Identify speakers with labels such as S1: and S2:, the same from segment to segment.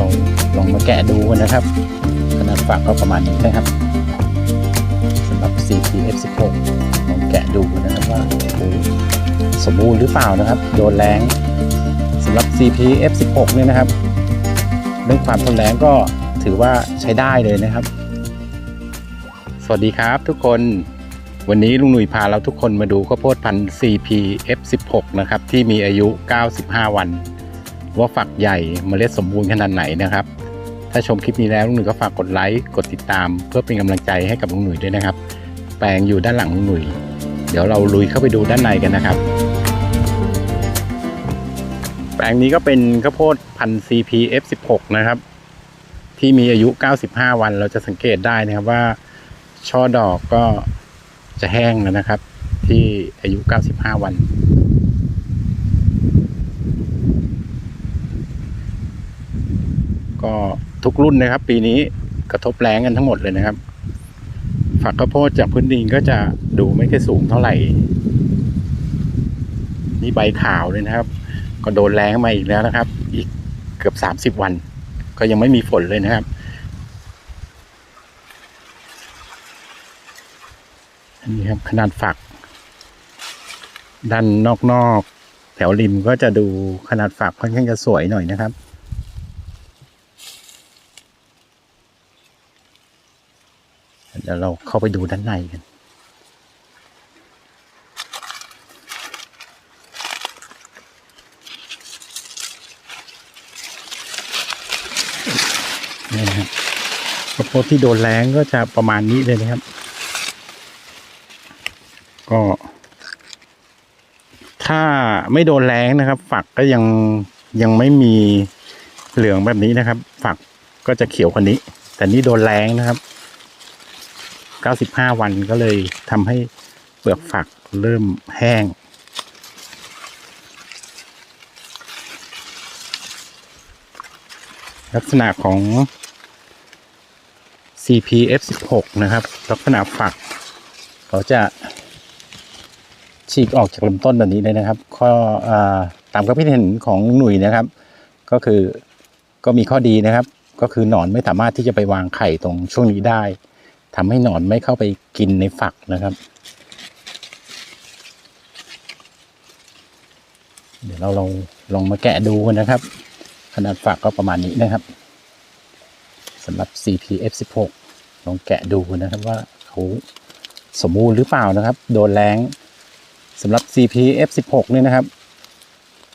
S1: ลองลองมาแกะดูกันนะครับ ขนาดฝักก็ประมาณนี้นะครับสำหรับ CPF16 ลองแกะดูนะครับว่าสมบูรณ์หรือเปล่านะครับ โดนแรงสำหรับ CPF16 เนี่ยนะครับเรื่องความทนแรงก็ถือว่าใช้ได้เลยนะครับ สวัสดีครับทุกคนวันนี้ลุงหนุ่ยพาเราทุกคนมาดูข้าวโพดพันธุ์ CPF16 นะครับ ที่มีอายุ 95 วัน ว่าฝักใหญ่เมล็ดสมบูรณ์ขนาดไหนนะครับ ถ้าชมคลิปนี้แล้วลุงหนุ่ยก็ฝากกดไลค์กดติดตาม เพื่อเป็นกำลังใจให้กับลุงหนุ่ยด้วยนะครับ แปลงอยู่ด้านหลังลุงหนุ่ยเดี๋ยวเราลุยเข้าไปดูด้านในกันนะครับ แปลงนี้ก็เป็นข้าวโพดพันธุ์ CPF16 นะครับ ที่มีอายุ 95 วันเราจะสังเกตได้นะครับว่าช่อดอกก็จะแห้งแล้วนะครับ ที่อายุ 95 วัน ก็ทุกรุ่นนะครับ ปีนี้กระทบแรงกันทั้งหมดเลยนะครับ ฝักข้าวโพดจากพื้นดินก็จะดูไม่ค่อยสูงเท่าไหร่นี่ใบขาวเลยนะครับ ก็โดนแรงมาอีกแล้วนะครับ อีกเกือบ30วัน ก็ยังไม่มีฝนเลยนะครับ อันนี้ครับขนาดฝัก ด้านนอกๆแถวริมก็จะดูขนาดฝักค่อนข้างจะสวยหน่อยนะครับ ดี๋ยวเราเข้าไปดูด้านในกันนี่นะครับข้าวโพดที่โดนแรงก็จะประมาณนี้เลยนะครับ ก็ถ้าไม่โดนแรงนะครับ ฝักก็ยังยังไม่มีเหลืองแบบนี้นะครับ ฝักก็จะเขียวกว่านี้ แต่นี่โดนแรงนะครับ 95 วันก็เลยทำให้เปลือกฝักเริ่มแห้ง ลักษณะของ CPF16 นะครับ ลักษณะฝัก เขาจะฉีกออกจากลำต้นแบบนี้เลยนะครับ ข้ออตามความคิดเห็นของหนุ่ยนะครับ ก็คือก็มีข้อดีนะครับ ก็คือหนอนไม่สามารถที่จะไปวางไข่ตรงช่วงนี้ได้ ทำให้หนอนไม่เข้าไปกินในฝักนะครับ เดี๋ยวเราลองลองมาแกะดูนะครับ ขนาดฝักก็ประมาณนี้นะครับสำหรับ CPF16 ลองแกะดูนะครับว่าเขาสมบูรณ์หรือเปล่านะครับ โดนแรงสำหรับ CPF16 เนี่ยนะครับ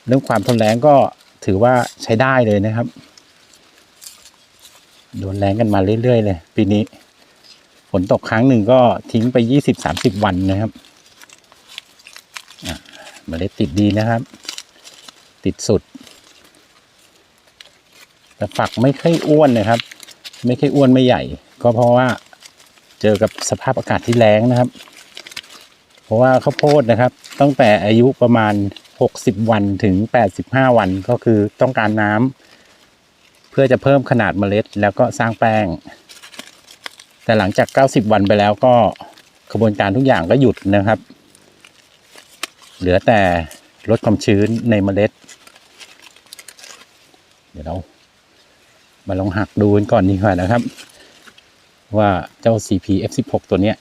S1: เรื่องความทนแรงก็ถือว่าใช้ได้เลยนะครับ โดนแรงกันมาเรื่อยๆเลย ปีนี้ นตกครั้งหนึ่งก็ทิ้งไป20-30วันนะครับเมล็ดติดดีนะครับ ติดสุด แต่ฝักไม่ค่อยอ้วนนะครับ ไม่ค่อยอ้วนไม่ใหญ่ ก็เพราะว่าเจอกับสภาพอากาศที่แรงนะครับ เพราะว่าข้าวโพดนะครับ ตั้งแต่อายุประมาณ 60 วันถึง 85 วันก็คือต้องการน้ำเพื่อจะเพิ่มขนาดเมล็ดแล้วก็สร้างแป้ง แต่หลังจาก 90 วันไปแล้วก็กระบวนการทุกอย่างก็หยุดนะครับ เหลือแต่ลดความชื้นในเมล็ด เดี๋ยวเรามาลองหักดูกันก่อนดีกว่านะครับ ว่าเจ้า CP F16 ตัวเนี้ย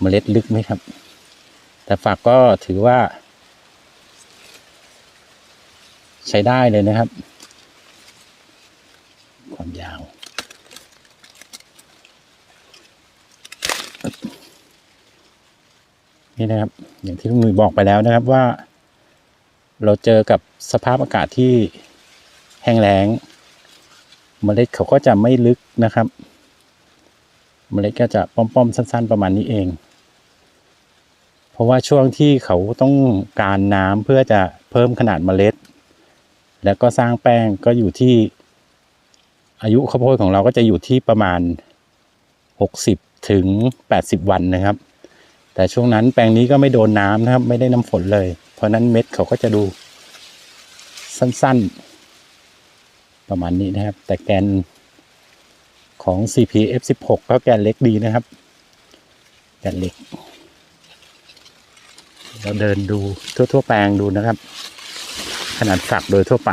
S1: เมล็ดลึกไหมครับ แต่ฝักก็ถือว่า ใช้ได้เลยนะครับ ความยาว นี่นะครับ อย่างที่ลุงหนุ่ยบอกไปแล้วนะครับว่า เราเจอกับสภาพอากาศที่แห้งแล้ง เมล็ดเขาก็จะไม่ลึกนะครับ เมล็ดก็จะป้อมๆสั้น ๆ ประมาณนี้เอง เพราะว่าช่วงที่เขาต้องการน้ำเพื่อจะเพิ่มขนาดเมล็ด แล้วก็สร้างแป้งก็อยู่ที่อายุข้าวโพดของเราก็จะอยู่ที่ประมาณ 60ถึง80 วันนะครับ แต่ช่วงนั้นแปลงนี้ก็ไม่โดนน้ำนะครับ ไม่ได้น้ำฝนเลย เพราะนั้นเม็ดเขาก็จะดู สั้นๆ ประมาณนี้นะครับ แต่แกนของ CPF16 ก็แกนเล็กดีนะครับ แกนเล็ก เราเดินดูทั่ว ๆ แปลงดูนะครับ ขนาดฝักโดยทั่วไป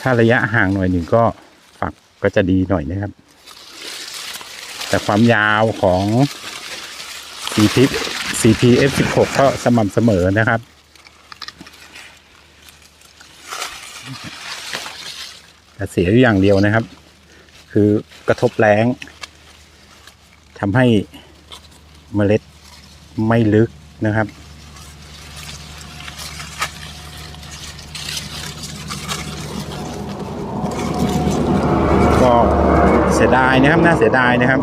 S1: ถ้าระยะห่างหน่อยหนึ่งก็ ก็จะดีหน่อยนะครับ แต่ความยาวของ CP CP F16 ก็สม่ำเสมอนะครับ แต่เสียอยู่อย่างเดียวนะครับ คือกระทบแรงทำให้เมล็ดไม่ลึกนะครับ ก็เสียดายนะครับ น่าเสียดายนะครับ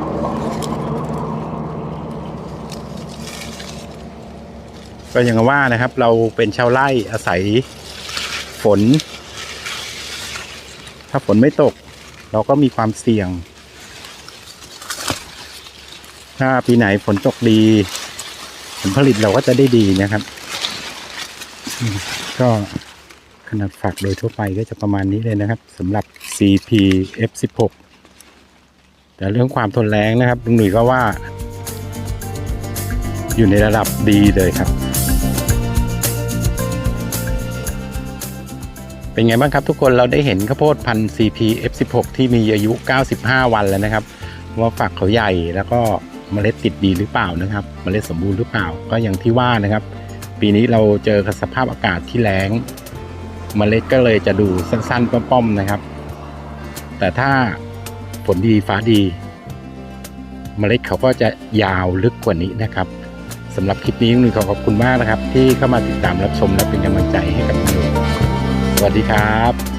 S1: ก็อย่างว่านะครับ เราเป็นชาวไร่อาศัยฝน ถ้าฝนไม่ตก เราก็มีความเสี่ยง ถ้าปีไหนฝนตกดี ผลผลิตเราก็จะได้ดีนะครับ ก็ขนาดฝักโดยทั่วไปก็จะประมาณนี้เลยนะครับสำหรับ CP F16 แต่เรื่องความทนแรงนะครับลุงหนุ่ยก็ว่า อยู่ในระดับดีเลยครับ เป็นไงบ้างครับทุกคนเราได้เห็นข้าวโพดพันธุ์ CP F16 ที่มีอายุ 95 วันแล้วนะครับ ว่าฝักเขาใหญ่แล้วก็เมล็ดติดดีหรือเปล่านะครับ เมล็ดสมบูรณ์หรือเปล่าก็อย่างที่ว่านะครับ ปีนี้เราเจอกับสภาพอากาศที่แล้งเมล็ดก็เลยจะดูสั้นๆป้อมๆนะครับ แต่ถ้า ฝนดีฟ้าดี เมล็ดเขาก็จะยาวลึกกว่านี้นะครับสำหรับคลิปนี้นุ่นขอขอบคุณมากนะครับ ที่เข้ามาติดตามรับชมและเป็นกำลังใจให้กับนุ่นสวัสดีครับ